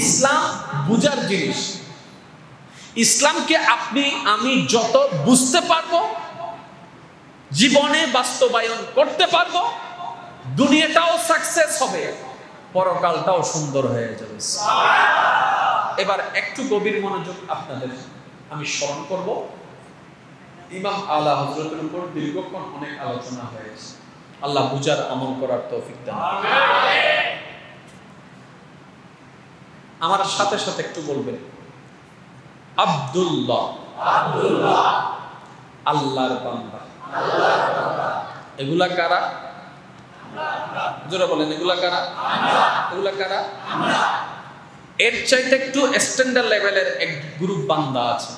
ইসলাম বুঝার জিনিস। ইসলামকে আপনি, আমি যত বুঝতে পারব, জীবনে বাস্তবায়ন করতে পারব, দুনিয়াটাও সাকসেস হবে, পরকালটাও সুন্দর হয়ে যাবে। এবার একটু গভীর মনোযোগ আপনাদের আমি স্মরণ করব। ইমাম আলা হজরতের উপর দীর্ঘক্ষণ অনেক আলোচনা হয়েছে। আল্লাহ বুজার আমল করার তৌফিক দান আমার সাথে সাথে একটু বলবেন। আব্দুল্লাহ। আল্লাহর বান্দা। এগুলা কারা? জোরে বলেন এগুলা কারা? এগুলা কারা? এর চাইতে একটু স্ট্যান্ডার্ড লেভেলের এক গ্রুপ বান্দা আছে।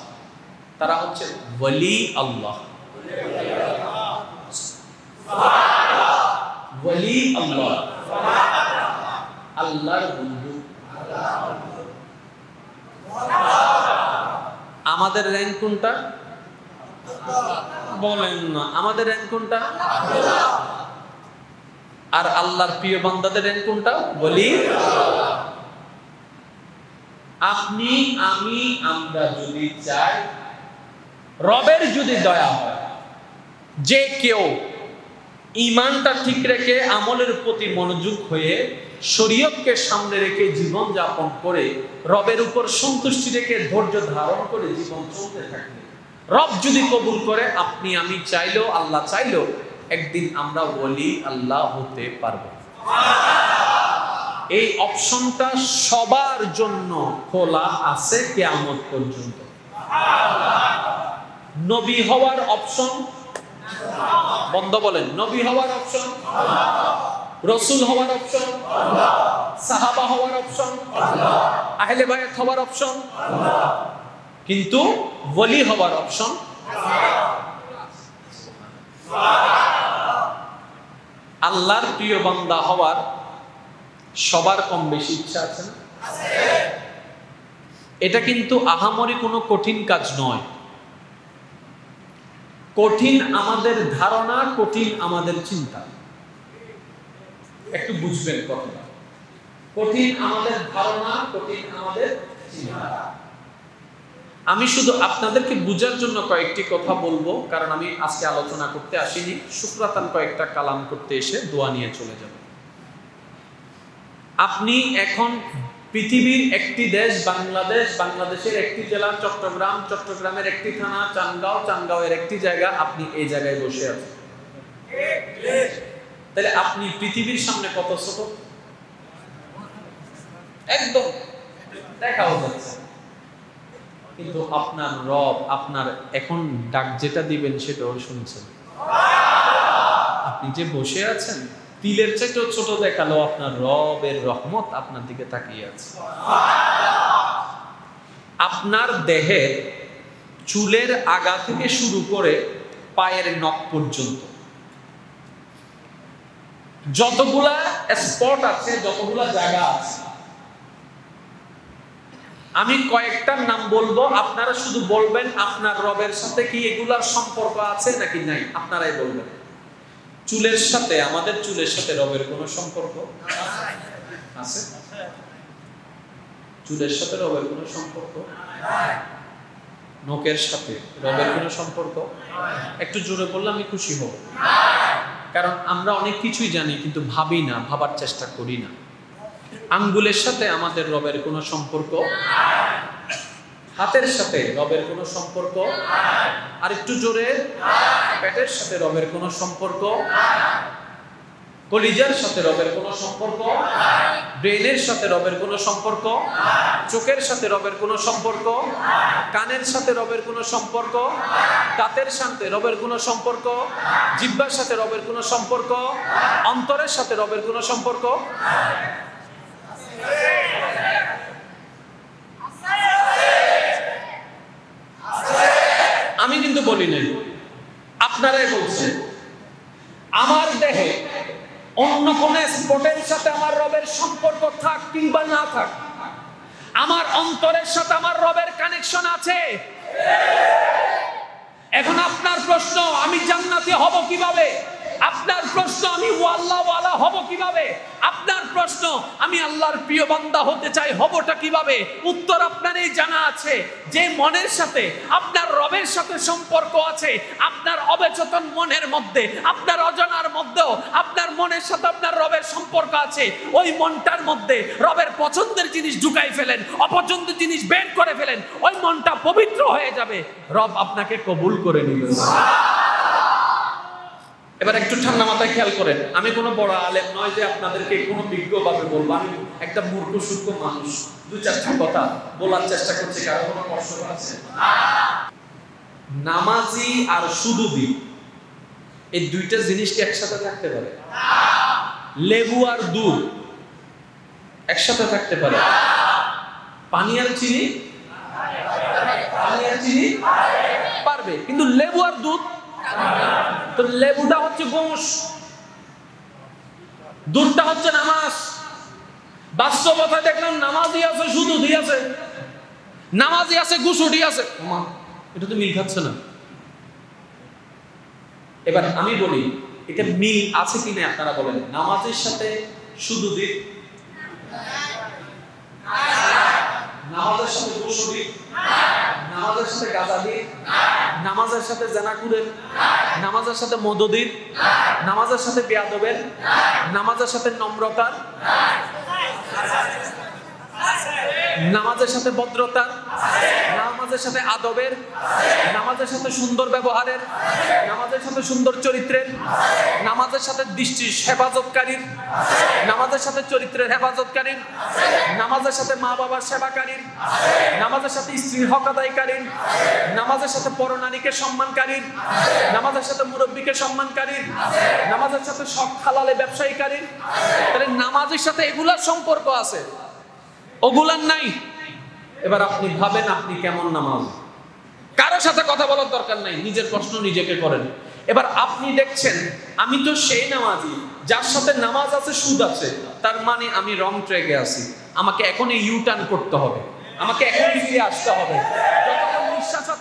তারা হচ্ছে ওয়ালি আল্লাহ। ওয়ালি আল্লাহ। আল্লাহর বন্ধু। আমাদের র্যাঙ্ক কোনটা? বলেন না। আমাদের র্যাঙ্ক কোনটা? আর আল্লাহর প্রিয় বান্দাদের র্যাঙ্ক কোনটা? বলি। আপনি, আমি, আমরা যদি চাই, রবের যদি দয়া হয়, যে কেউ ইমানটা ঠিক রেখে আমলের প্রতি মনোযোগ হয়ে শরীয়তকে সামনে রেখে জীবন যাপন করে, রবের উপর সন্তুষ্টি রেখে ধৈর্য ধারণ করে জীবন চলতে থাকবে রব যদি কবুল করে, আপনি আমি চাইলেও, আল্লাহ চাইলেও, একদিন আমরা বলি আল্লাহ হতে পারব। এই অপশনটা সবার জন্য খোলা আছে কেয়ামত পর্যন্ত। নবী হওয়ার অপশন? বন্ধ বলেন, নবী হওয়ার অপশন? রসুল হওয়ার অপশন সাহাবা হওয়ার অপশন আহলে বায়াত হওয়ার অপশন কিন্তু ওলি হওয়ার অপশন আল্লাহর প্রিয় বান্দা হওয়ার সবার কম বেশি ইচ্ছা আছে না? এটা কিন্তু আহামরি কোনো কঠিন কাজ নয়। কঠিন আমাদের ধারণা, কঠিন আমাদের চিন্তা। একটু বুঝবেন কথাটা। কঠিন আমাদের ধারণা, কঠিন আমাদের আমি শুধু আপনাদেরকে বুঝার জন্য কয়েকটি কথা বলব, কারণ আমি আজকে আলোচনা করতে আসিনি। শুক্রাতান কয়েকটা কালাম করতে এসে দোয়া নিয়ে চলে যাব। আপনি এখন পৃথিবীর একটি দেশ, বাংলাদেশ, বাংলাদেশের একটি জেলা, চট্টগ্রাম, চট্টগ্রামের একটি থানা চানগাঁও চানগাঁওয়ের একটি জায়গা, আপনি এই জায়গায় বসে আছেন। তাহলে আপনি পৃথিবীর সামনে কত ছোট? একদম। দেখাও কিন্তু আপনার রব, আপনার এখন ডাক যেটা দিবেন সেটাও শুনছেন। আপনি যে বসে আছেন, তিলের চেয়েও ছোট দেখাল আপনার রবের রহমত আপনার দিকে তাকিয়ে আছে। আপনার দেহের চুলের আগা থেকে শুরু করে পায়ের নখ পর্যন্ত। যতগুলা স্পট আছে, যতগুলা জায়গা আছে। আমি কয়েকটার নাম বলব। আপনারা শুধু বলবেন, আপনার রবের সাথে কি এগুলার সম্পর্ক আছে নাকি নাই? আপনারাই বলবেন। চুলের সাথে, আমাদের চুলের সাথে রবের কোনো সম্পর্ক আছে? চুলের সাথে রবের কোনো সম্পর্ক? নখের সাথে রবের কোনো সম্পর্ক? একটু জোরে বললে আমি খুশি হব। কারণ আমরা অনেক কিছুই জানি, কিন্তু ভাবি না, ভাবার চেষ্টা করি না। আঙ্গুলের সাথে আমাদের রবের কোনো সম্পর্ক হাতের সাথে রবের কোনো সম্পর্ক আর একটু জোরে। পেটের সাথে রবের কোনো সম্পর্ক কলিজার সাথে রবের কোনো সম্পর্ক? ব্রেনের সাথে রবের কোনো সম্পর্ক? চোখের সাথে রবের কোনো সম্পর্ক? কানের সাথে রবের কোনো সম্পর্ক? দাঁতের সাথে রবের কোনো সম্পর্ক? জিব্বার সাথে রবের কোনো সম্পর্ক? অন্তরের সাথে রবের কোনো সম্পর্ক? আমি কিন্তু বলি নাই। আপনারাই বলছেন। আমার দেহে অন্য কোন স্পটের সাথে আমার রবের সম্পর্ক থাক কিংবা না থাক, আমার অন্তরের সাথে আমার রবের কানেকশন আছে? এখন আপনার প্রশ্ন, আমি জান্নাতি হব কীভাবে? আপনার প্রশ্ন, আমি ওয়াল্লাহ ওয়ালা হব কীভাবে? আপনার প্রশ্ন, আমি আল্লাহর প্রিয় বান্দা হতে চাই, হবটা কীভাবে? উত্তর আপনার এই জানা আছে, যে মনের সাথে, আপনার রবের সাথে সম্পর্ক আছে, আপনার অবেচেতন মনের মধ্যে, আপনার অজানার মধ্যেও, আপনার মনের সাথে আপনার রবের সম্পর্ক আছে, ওই মনটার মধ্যে রবের পছন্দের জিনিস ঢুকাই ফেলেন অপছন্দের জিনিস বের করে ফেলেন, ওই মনটা পবিত্র হয়ে যাবে। রব আপনাকে কবুল করে নেবেন এবার একটু ঠান্ডা মাথায় খেয়াল করেন। আমি কোনো বড় আলেম নয় যে আপনাদেরকে কোনো বিজ্ঞভাবে বলব। আমি একটা মূর্খ, সূক্ষ্ম মানুষ। দু চারটা কথা বলার চেষ্টা করছি, কারও কোনো কষ্ট আছে? নামাজি আর সুদুদি এই দুইটা জিনিস কি একসাথে থাকতে পারে? লেবু আর দুধ একসাথে থাকতে পারে। পানি আর চিনি? পানি আর চিনি? পারবে। কিন্তু লেবু আর দুধ তো লেবুটা হচ্ছে গোঁস দুধটা হচ্ছে নামাজ। বাস্তবতা দেখলাম নামাজই আছে শুধু আছে। নামাজই আছে গুসুটি আছে। মা, এটা তো মিল খাচ্ছে না। এবার আমি বলি, এটা মিল আছে কিনা আপনারা বলেন। নামাজের সাথে শুধু দিন নামাজের সাথে গুসুটি নামাজের সাথে গাঁজা দিন। নামাজের সাথে জানাকুরের নামাজের সাথে মদদির নামাজের সাথে বেয়াদবের নামাজের সাথে নম্রতা নামাজের সাথে ভদ্রতার নামাজের সাথে আদবের নামাজের সাথে সুন্দর ব্যবহারের নামাজের সাথে সুন্দর চরিত্রের নামাজের সাথে দৃষ্টির হেফাজতকারীর নামাজের সাথে চরিত্রের হেফাজতকারীর নামাজের সাথে মা বাবার সেবাকারীর নামাজের সাথে স্ত্রীর হক আদায়কারীর নামাজের সাথে পরনারীকে সম্মানকারীর নামাজের সাথে মুরব্বীকে সম্মানকারীর নামাজের সাথে সব খালালে ব্যবসায়ীকারীর তাহলে নামাজের সাথে এগুলার সম্পর্ক আছে ওগুলার নাই এবার আপনি ভাবেন আপনি কেমন নামাজ? কারোর সাথে কথা বলার দরকার নাই, নিজের প্রশ্ন নিজেকে করেন। এবার আপনি দেখছেন, আমি তো সেই নামাজি, যার সাথে নামাজ আছে, সুদ আছে, তার মানে আমি রং ট্রেকে আছি। আমাকে এখন ইউ টার্ন করতে হবে। আমাকে এখন ফিরে আসতে হবে।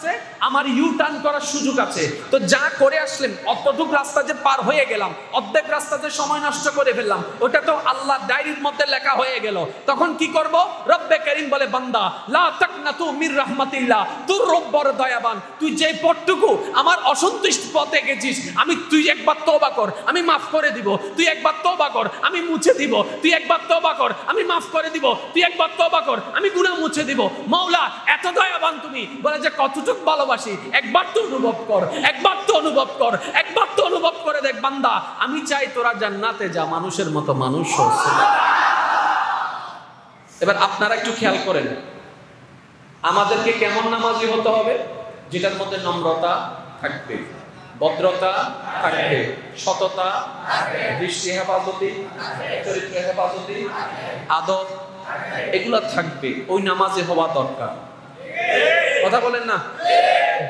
আছে, আমার ইউ টার্ন করার সুযোগ আছে। তো যা করে আসলেন, অতটুক রাস্তা যে পার হয়ে গেলাম, অর্ধেক রাস্তা যে সময় নষ্ট করে ফেললাম, ওটা তো আল্লাহ ডায়েরির মধ্যে লেখা হয়ে গেল। তখন কি করব? রব্বে করিম বলে, বান্দা, লা তাকনাতু মির রাহমাতিল্লাহ, তোর রব্বর দয়াবান, তুই যে পথটুকু আমার অসন্তুষ্ট পথে গেছিস, আমি তুই একবার তওবা কর, আমি মাফ করে দিব, তুই একবার তওবা কর, আমি মুছে দিব, তুই একবার তওবা কর, আমি মাফ করে দিব, তুই একবার তওবা কর, আমি গুনাহ মুছে দিব। মাওলা, এত দয়াবান তুমি, বলে যে, কতটুক ভালোবাসি। একবার তো অনুভব কর, একবার তো অনুভব কর, একবার তো অনুভব করে দেখ বান্দা, আমি চাই তোরা জান্নাতে যা, মানুষের মতো মানুষ এবার আপনারা একটু খেয়াল করেন, আমাদেরকে কেমন নামাজি হতে হবে? যেটার মধ্যে নম্রতা থাকবে, ভদ্রতা থাকবে, সততা দৃষ্টি হেফাজতি, চরিত্র হেফাজতি আদব এগুলা থাকবে, ওই নামাজে হওয়া দরকার। কথা বলেন না।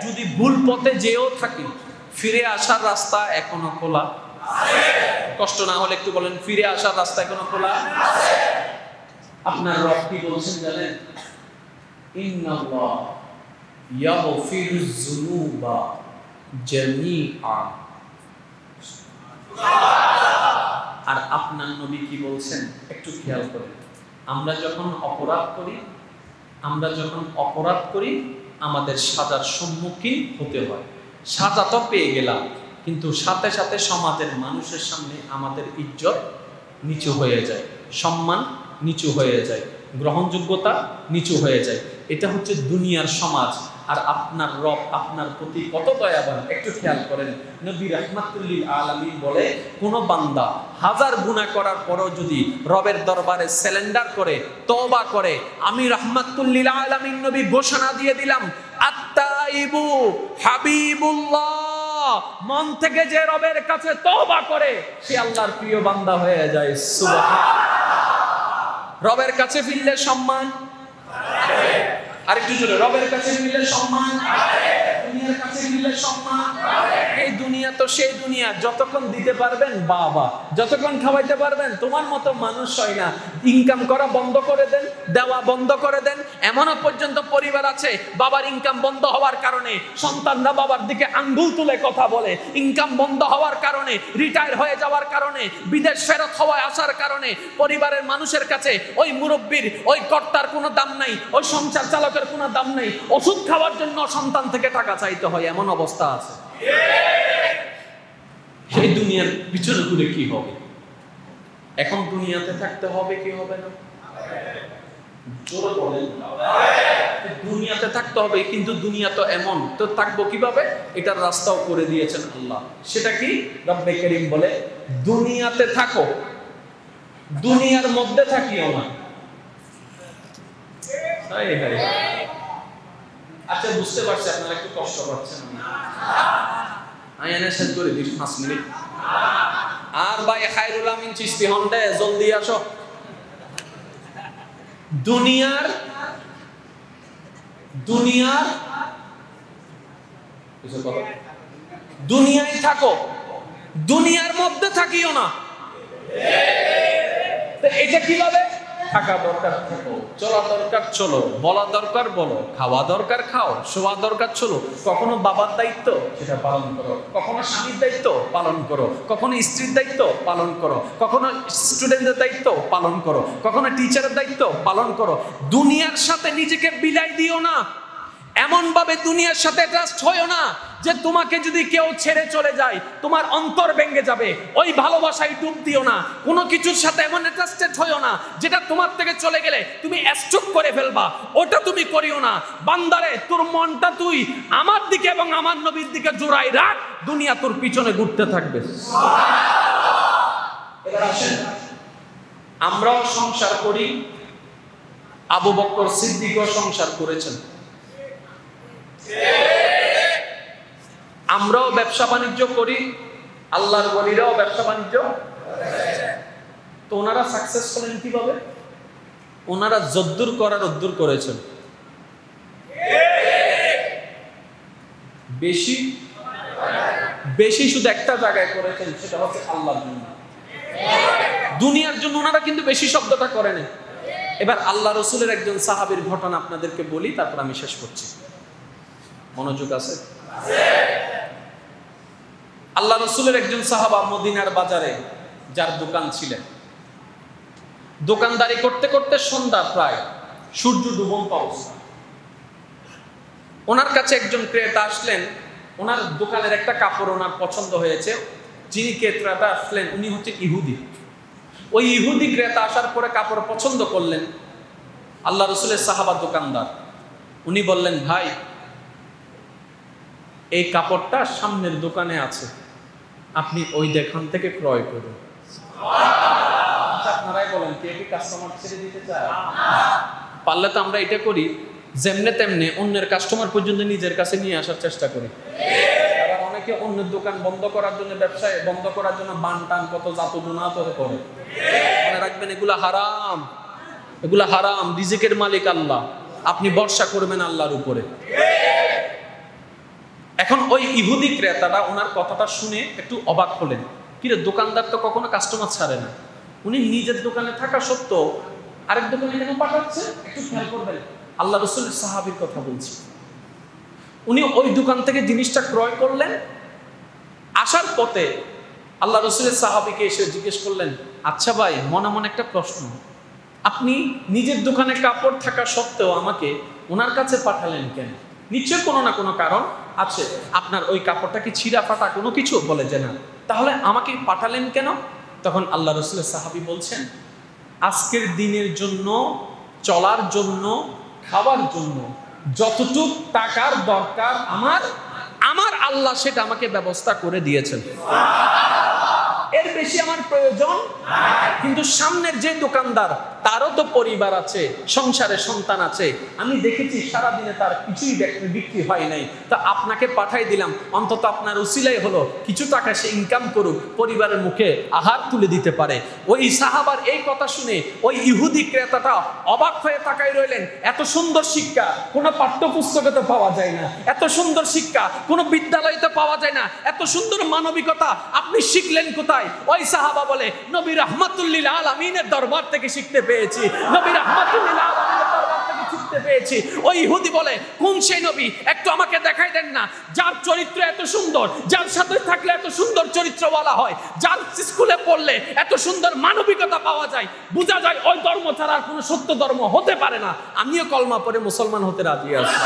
যদি ভুল পথে যেও থাকি, ফিরে আসার রাস্তা এখনও খোলা। কষ্ট না হলে একটু বলেন, ফিরে আসার রাস্তা এখনও খোলা? আপনার রব কি বলছেন জানেন? ইন্নাল্লাহ ইয়াগফিরুজ যুনুবা জামিআ। আর আপনার নবী কি বলছেন? একটু খেয়াল করেন। আমরা যখন অপরাধ করি, আমরা যখন অপরাধ করি আমাদের সাজার সম্মুখীন হতে হয়। সাজা তো পেয়ে গেলাম, কিন্তু সাথে সাথে সমাজের মানুষের সামনে আমাদের ইজ্জত নিচু হয়ে যায়, সম্মান নিচু হয়ে যায়। গ্রহণযোগ্যতা নিচু হয়ে যায়। এটা হচ্ছে দুনিয়ার সমাজ। আর আপনার রব, আপনার প্রতি কত দয়াবান, একটু খেয়াল করেন। নবী রহমাতুল্লিল আলামিন বলে, কোন বান্দা হাজার গুনাহ করার পরও যদি রবের দরবারে স্যালেন্ডার করে, তওবা করে, আমি রহমাতুল্লিল আলামিন নবী ঘোষণা দিয়ে দিলাম, আত্তাইবু হাবিবুল্লাহ। মন থেকে যে রবের কাছে তওবা করে, সে আল্লাহর প্রিয় বান্দা হয়ে যায়। সুবহান রবের কাছে ফিরলে সম্মান? আরেকটু জোরে রবের কাছে ফিরলে সম্মান? এই দুনিয়া তো সেই দুনিয়া। যতক্ষণ দিতে পারবেন, বাবা। যতক্ষণ খাওয়াইতে পারবেন, তোমার মতো মানুষ হয় না। ইনকাম করা বন্ধ করে দেন, দেওয়া বন্ধ করে দেন। এমনও পর্যন্ত পরিবার আছে, বাবার ইনকাম বন্ধ হওয়ার কারণে। সন্তানরা বাবার দিকে আঙ্গুল তুলে কথা বলে। ইনকাম বন্ধ হওয়ার কারণে রিটায়ার হয়ে যাওয়ার কারণে, বিদেশ ফেরত হওয়ায় আসার কারণে, পরিবারের মানুষের কাছে ওই মুরব্বীর, ওই কর্তার কোনো দাম নাই, ওই সংসার চালকের কোনো দাম নেই। ওষুধ খাওয়ার জন্য সন্তান থেকে টাকা চাইতে হয়, এমন অবস্থা আছে। সেই দুনিয়ার পিছনে ঘুরে কি হবে? এখন দুনিয়াতে থাকতে হবে কি হবে না? দুনিয়াতে থাকতে হবে, কিন্তু দুনিয়া তো এমন। তো থাকব কীভাবে? এটার রাস্তাও করে দিয়েছেন আল্লাহ। সেটা কি? রব্বে করিম বলে, দুনিয়াতে থাকো। দুনিয়ার মধ্যে হায় হায়। আচ্ছা বুঝতে পারছি, আপনারা একটু কষ্ট পাচ্ছেন। আমি এনে শেষ করে দিস পাঁচ মিনিট। আর ভাই খাইরুল আমিন চিস্তি হন্ডে জলদি আসো। দুনিয়ার দুনিয়ার? দুনিয়ায় থাকো, দুনিয়ার মধ্যে থাকিও না। এটা কীভাবে? থাকা দরকার চলা দরকার চলো, বলা দরকার বলো, খাওয়া দরকার খাও, শোয়া দরকার চলো। কখনো বাবার দায়িত্ব, সেটা পালন করো। কখনো স্বামীর দায়িত্ব, পালন করো। কখনো স্ত্রীর দায়িত্ব, পালন করো। কখনো স্টুডেন্টের দায়িত্ব, পালন করো। কখনো টিচারের দায়িত্ব, পালন করো। দুনিয়ার সাথে নিজেকে বিলাই দিও না। এমন ভাবে দুনিয়ার সাথে ট্রাস্ট হয়েও না যে তোমাকে যদি কেউ ছেড়ে চলে যায়, তোমার অন্তর ভেঙে যাবে। ওই ভালোবাসায় ডুব দিও না। কোনো কিছুর সাথে এমন অ্যাটাচটেড হয়েও না, যেটা তোমার থেকে চলে গেলে তুমি অ্যাস্ট্রোক করে ফেলবা। ওটা তুমি করিও না। বান্দারে, তোর মনটা তুই আমার দিকে এবং আমার নবীর দিকে জোড়াই রাখ। দুনিয়া তোর পিছনে ঘুরতে থাকবে। আমরাও সংসার করি। আবু বক্কর সিদ্দিকও সংসার করেছেন। আমরাও ব্যবসা বাণিজ্য করি, আল্লাহর বলিরাও ব্যবসা বাণিজ্য তো ওনারা সাকসেস করেন কীভাবে? ওনারা যদ্দুর করার উদ্দুর করেছেন। বেশি? বেশি শুধু একটা জায়গায় করেছেন, সেটা হচ্ছে আল্লাহর জন্য। দুনিয়ার জন্য ওনারা কিন্তু বেশি শব্দটা করেন। এবার আল্লাহ রসুলের একজন সাহাবীর ঘটনা আপনাদেরকে বলি, তারপর আমি শেষ করছি। মনোযোগ আছে? আল্লাহ রসুলের একজন সাহাবা মদিনার বাজারে যার দোকান ছিলেন। দোকানদারি করতে করতে সন্ধ্যা প্রায় সূর্য ডুবন্ত অবস্থা ওনার কাছে একজন ক্রেতা আসলেন, ওনার দোকানের একটা কাপড় ওনার পছন্দ হয়েছে, যিনি ক্রেতাটা আসলেন, উনি হচ্ছে ইহুদি। ওই ইহুদি ক্রেতা আসার পরে কাপড় পছন্দ করলেন। আল্লাহ রসুলের সাহাবা দোকানদার, উনি বললেন, ভাই এই কাপড়টা সামনের দোকানে আছে। আপনি ওই দেখান থেকে ক্রয় করুন। আপনারাই বলেন, কে কি কাস্টমার ছেড়ে দিতে পারলে তো আমরা এটা করি, যেমনে তেমনে অন্যের কাস্টমার পর্যন্ত নিজের কাছে নিয়ে আসার চেষ্টা করি। আবার অনেকে অন্যের দোকান বন্ধ করার জন্য ব্যবসায়, বন্ধ করার জন্য বান টান, কত জাত গুণা তো করে মনে রাখবেন, এগুলা হারাম। এগুলা হারাম, রিজিকের মালিক আল্লাহ। আপনি ভরসা করবেন আল্লাহর উপরে। এখন ওই ইহুদি ক্রেতাটা ওনার কথাটা শুনে একটু অবাক হলেন। কিরে, দোকানদার তো কখনো কাস্টমার ছাড়ে না। উনি নিজের দোকানে থাকা সত্ত্বেও আরেক দোকানে কেন পাঠাচ্ছে? একটু খেয়াল করবেন, আল্লাহ রসুলের সাহাবির কথা বলছি। উনি ওই দোকান থেকে জিনিসটা ক্রয় করলেন। আসার পথে আল্লাহ রসুলের সাহাবিকে এসে জিজ্ঞেস করলেন আচ্ছা ভাই, মনে মনে একটা প্রশ্ন। আপনি নিজের দোকানে কাপড় থাকা সত্ত্বেও আমাকে ওনার কাছে পাঠালেন কেন? নিশ্চয় কোনো না কোনো কারণ আছে। আপনার ওই কাপড়টা কি ছিঁড়া ফাটা কোনো কিছু? বলে যে না। তাহলে আমাকে পাঠালেন কেন? তখন আল্লাহ রসুলের সাহাবি বলছেন, আজকের দিনের জন্য, চলার জন্য খাবার জন্য যতটুক টাকার দরকার আমার আমার আল্লাহ সেটা আমাকে ব্যবস্থা করে দিয়েছেন। এর বেশি আমার প্রয়োজন কিন্তু সামনের যে দোকানদার তারও তো পরিবার আছে, সংসারে সন্তান আছে। আমি দেখেছি সারাদিনে তার কিছুই বিক- বিক্রি হয় নাই। তা আপনাকে পাঠাই দিলাম। অন্তত আপনার উসিলাই হলো, কিছু টাকা সে ইনকাম করুক, পরিবারের মুখে আহার তুলে দিতে পারে। ওই সাহাবার এই কথা শুনে ওই ইহুদি ক্রেতাটা অবাক হয়ে তাকাই রইলেন। এত সুন্দর শিক্ষা, কোনো পাঠ্যপুস্তকে তো পাওয়া যায় না। এত সুন্দর শিক্ষা, কোনো বিদ্যালয়তে পাওয়া যায় না। এত সুন্দর মানবিকতা, আপনি শিখলেন কোথায়? ওই সাহাবা বলে, নবী রহমাতুল্লিল আমিনের দরবার থেকে শিখতে পেয়েছি। নবী পেয়েছি। ওই ইহুদি বলে, কোন সেই নবী? একটু আমাকে দেখাই দেন না। যার চরিত্র এত সুন্দর, যার সাথে থাকলে এত সুন্দর চরিত্রওয়ালা হয়, যার স্কুলে পড়লে এত সুন্দর মানবিকতা পাওয়া যায়, বোঝা যায় ওই ধর্ম ছাড়া আর কোনো সত্য ধর্ম হতে পারে না। আমিও কলমা পরে মুসলমান হতে রাজি আছি।